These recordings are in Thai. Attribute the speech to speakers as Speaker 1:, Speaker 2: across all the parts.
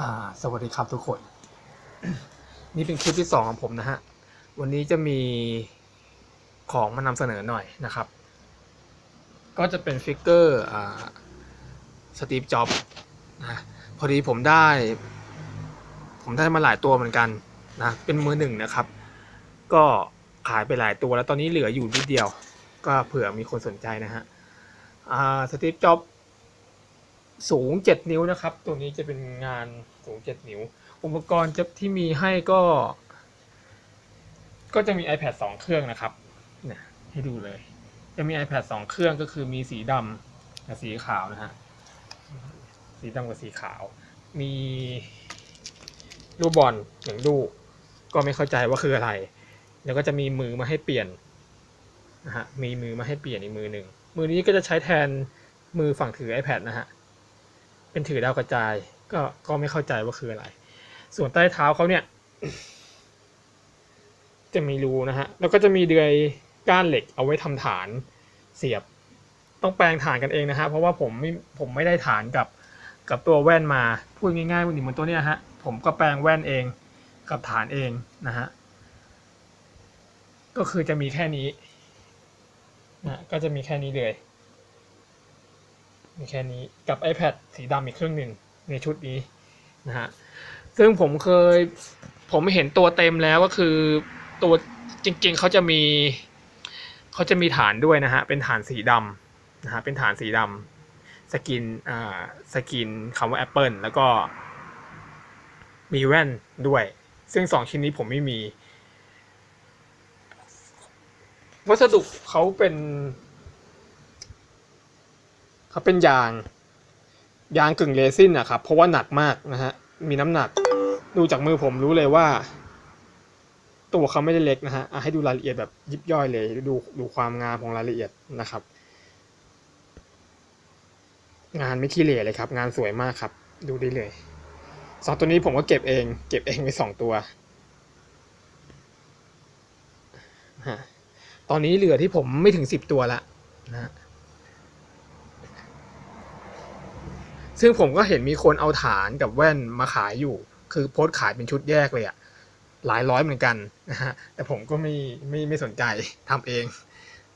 Speaker 1: อ่าสวัสดีครับทุกคน นี่เป็นคลิปที่สองของผมนะฮะ วันนี้จะมีของมานำเสนอหน่อยนะครับ ก็จะเป็นฟิกเกอร์อ่าสตีฟจ็อบนะพอดีผมได้ ผมได้มาหลายตัวเหมือนกันนะเป็นมือหนึ่งนะครับ ก็ขายไปหลายตัวแล้วตอนนี้เหลืออยู่นิดเดียว ก็เผื่อมีคนสนใจนะฮะอ่าสตีฟจ็อบ สูง 7 นิ้วนะครับ ตัวนี้จะเป็นงานสูง 7 นิ้ว อุปกรณ์จะที่มีให้ก็ ก็จะมี iPad 2 เครื่องนะครับเนี่ยให้ดูเลย จะมี iPad 2 เครื่องก็คือมีสีดำกับสีขาวนะฮะสีดำกับสีขาว มีลูกบอลหนึ่งลูกก็ไม่เข้าใจว่าคืออะไร แล้วก็จะมีมือมาให้เปลี่ยนนะฮะมีมือมาให้เปลี่ยนอีกมือหนึ่งมือนี้ก็จะใช้แทนมือฝั่งถือ iPad นะฮะ เป็นถือดาวกระจาย ก็ก็ไม่เข้าใจว่าคืออะไร ส่วนใต้เท้าเขาเนี่ย จะมีรูนะฮะ แล้วก็จะมีเดือยก้านเหล็กเอาไว้ทำฐานเสียบ ต้องแปลงฐานกันเองนะฮะ เพราะว่าผมไม่ผมไม่ได้ฐานกับกับตัวแว่นมา พูดง่ายๆวันนี้เหมือนตัวเนี้ยฮะ ผมก็แปลงแว่นเองกับฐานเองนะฮะ ก็คือจะมีแค่นี้นะก็จะมีแค่นี้เลย มีแค่นี้กับ iPad สีดำอีกเครื่องหนึ่งในชุดนี้นะฮะซึ่งผมเคยผมเห็นตัวเต็มแล้วก็คือตัวจริงๆเขาจะมีเขาจะมีฐานด้วยนะฮะเป็นฐานสีดำนะฮะเป็นฐานสีดำสกินอ่าสกินคำว่า Apple แล้วก็มีแว่นด้วย ซึ่งสองชิ้นนี้ผมไม่มี วัสดุเขาเป็น เขาเป็นยาง ยางกึ่งเรซินนะครับ เพราะว่าหนักมากนะฮะ มีน้ำหนัก ดูจากมือผมรู้เลยว่า ตัวเขาไม่ได้เล็กนะฮะให้ดูรายละเอียดแบบยิบย่อยเลย ดูดูความงามของรายละเอียดนะครับ งานไม่ขี้เหร่เลยครับ งานสวยมากครับ ดูได้เลยสองตัวนี้ผมก็เก็บเอง เก็บเองไปสองตัวฮะตอนนี้เหลือที่ผมไม่ถึงสิบตัวละนะฮะ ซึ่งผมก็เห็นมีคนเอาฐานกับแว่นมาขายอยู่ คือโพสต์ขายเป็นชุดแยกเลยอะหลายร้อยเหมือนกันนะฮะแต่ผมก็ไม่ไม่ไม่สนใจทำเอง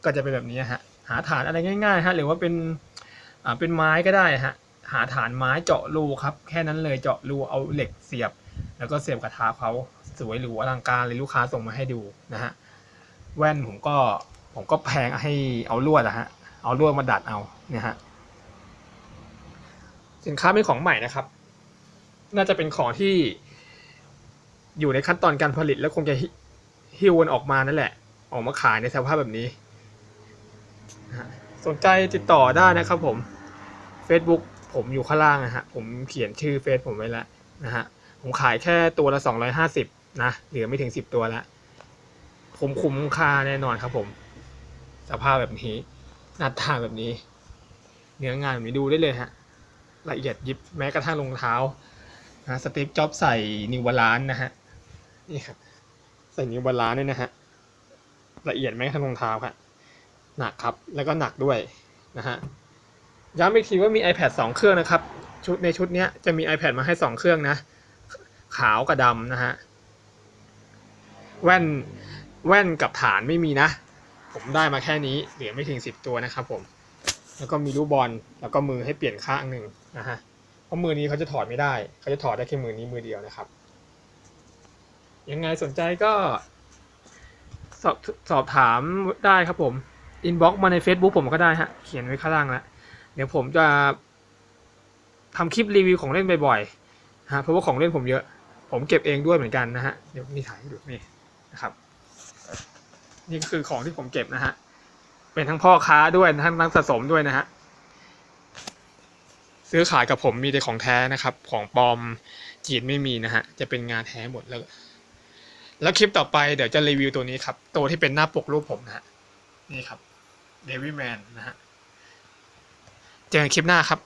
Speaker 1: ก็จะเป็นแบบนี้ฮะหาฐานอะไรง่ายๆฮะหรือว่าเป็นอ่าเป็นไม้ก็ได้ฮะหาฐานไม้เจาะรูครับ แค่นั้นเลยเจาะรูเอาเหล็กเสียบ แล้วก็เสียบกระทะเขาสวยหรูอลังการเลยลูกค้าส่งมาให้ดูนะฮะแว่นผมก็ผมก็แพงให้เอาลวดอะฮะเอาลวดมาดัดเอาเนี่ยฮะ สินค้าเป็นของใหม่นะครับ น่าจะเป็นของที่อยู่ในขั้นตอนการผลิตแล้วคงจะฮิวันออกมานั่นแหละ ออกมาขายในสภาพแบบนี้นะฮะสนใจติดต่อได้นะครับผม Facebook ผมอยู่ข้างล่างนะฮะ ผมเขียนชื่อเฟซผมไว้แล้วนะฮะ ผมขายแค่ตัวละ 250 นะ เหลือไม่ถึง 10 ตัวล้วผมคุ้มค่าแน่นอนครับผม สภาพแบบนี้ หน้าตาแบบนี้ เนื้องานแบบนี้ดูได้เลยฮะ ละเอียดยิบแม้กระทั่งรองเท้านะสตีฟจ็อบใส่นิวบาลานนะฮะนี่ครับใส่นิวบาลานด้วยนะฮะละเอียดแม้กระทั่งรองเท้าครับหนักครับแล้วก็หนักด้วยนะฮะย้ำอีกทีว่ามี iPad 2 เครื่องนะครับชุดในชุดนี้จะมี iPad มาให้ 2 เครื่องนะ ขาวกับดำนะฮะแว่นแว่นกับฐานไม่มีนะ ผมได้มาแค่นี้เหลือไม่ถึง 10 ตัวนะครับผม แล้วก็มีลูกบอลแล้วก็มือให้เปลี่ยนข้างหนึ่ง นะฮะเพราะมือนี้เขาจะถอดไม่ได้เขาจะถอดได้แค่มือนี้มือเดียวนะครับ ยังไงสนใจก็สอบสอบถามได้ครับผมอินบ็อกซ์มาใน Facebook ผมก็ได้ฮะ เขียนไว้ข้างล่างแล้วเดี๋ยวผมจะทำคลิปรีวิวของเล่นบ่อยๆฮะเพราะว่าของเล่นผมเยอะ ผมเก็บเองด้วยเหมือนกันนะฮะเดี๋ยวนี่ถ่ายให้ดูนี่นะครับ นี่ก็คือของที่ผมเก็บนะฮะเป็นทั้งพ่อค้าด้วยทั้งนักสะสมด้วยนะฮะ ซื้อขายกับผมมีแต่ของแท้นะครับ ของปลอมจีนไม่มีนะฮะ จะเป็นงานแท้หมดแล้ว แล้วคลิปต่อไปเดี๋ยวจะรีวิวตัวนี้ครับ ตัวที่เป็นหน้าปกรูปผมนะฮะ นี่ครับเดวิแมนนะฮะ เจอกันคลิปหน้าครับ